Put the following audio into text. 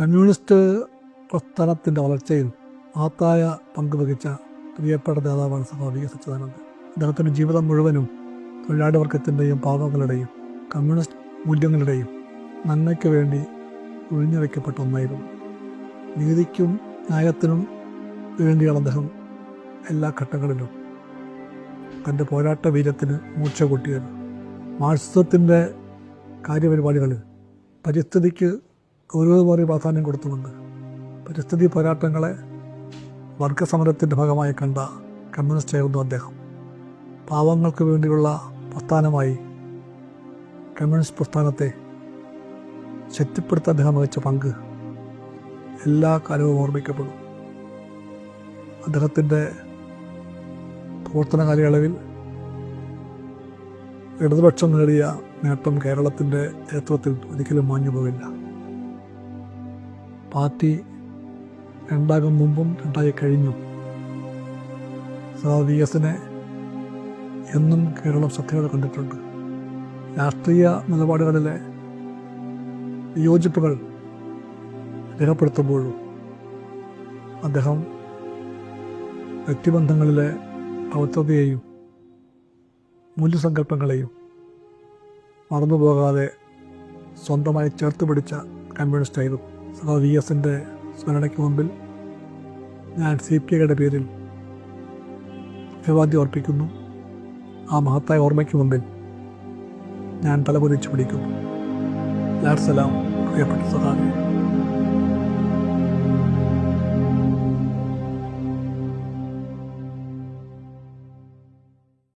Communist പ്രസ്ഥാനത്തിന്റെ വളർച്ചയിൽ മഹത്തായ പങ്ക് വഹിച്ച പ്രിയപ്പെട്ട നേതാവാണ് എസ് അച്യുതാനന്ദൻ. അദ്ദേഹത്തിന്റെ ജീവിതം മുഴുവനും തൊഴിലാളി വർഗത്തിന്റെയും പാവങ്ങളുടെയും കമ്മ്യൂണിസ്റ്റ് മൂല്യങ്ങളുടെയും നന്മയ്ക്ക് വേണ്ടി ഒഴിഞ്ഞുവെക്കപ്പെട്ട ഒന്നായിരുന്നു. നീതിക്കും ന്യായത്തിനും വേണ്ടിയാണ് അദ്ദേഹം എല്ലാ ഘട്ടങ്ങളിലും തന്റെ പോരാട്ട വീര്യത്തിന് മൂർച്ച കൂട്ടിയത്. മാർക്സിസത്തിന്റെ കാര്യപരിപാടികളിൽ പരിസ്ഥിതിക്ക് ഗൗരവമേറിയ പ്രാധാന്യം കൊടുത്തുകൊണ്ട് പരിസ്ഥിതി പോരാട്ടങ്ങളെ വർഗസമരത്തിന്റെ ഭാഗമായി കണ്ട കമ്മ്യൂണിസ്റ്റ് ആയിരുന്നു അദ്ദേഹം. പാവങ്ങൾക്ക് വേണ്ടിയുള്ള പ്രസ്ഥാനമായി കമ്മ്യൂണിസ്റ്റ് പ്രസ്ഥാനത്തെ ശക്തിപ്പെടുത്താൻ അദ്ദേഹം വഹിച്ച പങ്ക് എല്ലാ കാലവും ഓർമ്മിക്കപ്പെടും. അദ്ദേഹത്തിന്റെ പ്രവർത്തന കാലയളവിൽ ഇടതുപക്ഷം നേടിയ നേട്ടം കേരളത്തിന്റെ ചരിത്രത്തിൽ ഒരിക്കലും മാഞ്ഞു പോകില്ല പാർട്ടി രണ്ടാകും മുമ്പും രണ്ടായി കഴിഞ്ഞു. വി എസിനെ എന്നും കേരളം ശ്രദ്ധയോടെ കണ്ടിട്ടുണ്ട്. രാഷ്ട്രീയ നിലപാടുകളിലെ യോജിപ്പുകൾ രേഖപ്പെടുത്തുമ്പോഴും അദ്ദേഹം വ്യക്തിബന്ധങ്ങളിലെ പവിത്രതയെയും മൂല്യസങ്കല്പങ്ങളെയും മറന്നുപോകാതെ സ്വന്തമായി ചേർത്ത് പിടിച്ച കമ്മ്യൂണിസ്റ്റായിരുന്നു. സഹ വി എസിന്റെ സ്മരണയ്ക്ക് മുമ്പിൽ ഞാൻ സി പി ഐയുടെ പേരിൽ അഭിവാദ്യം അർപ്പിക്കുന്നു. ആ മഹത്തായ ഓർമ്മയ്ക്ക് മുമ്പിൽ ഞാൻ തലപൊരിച്ചു പിടിക്കുന്നു. ലാഡ് സലാം പ്രിയപ്പെട്ട സഹാബി.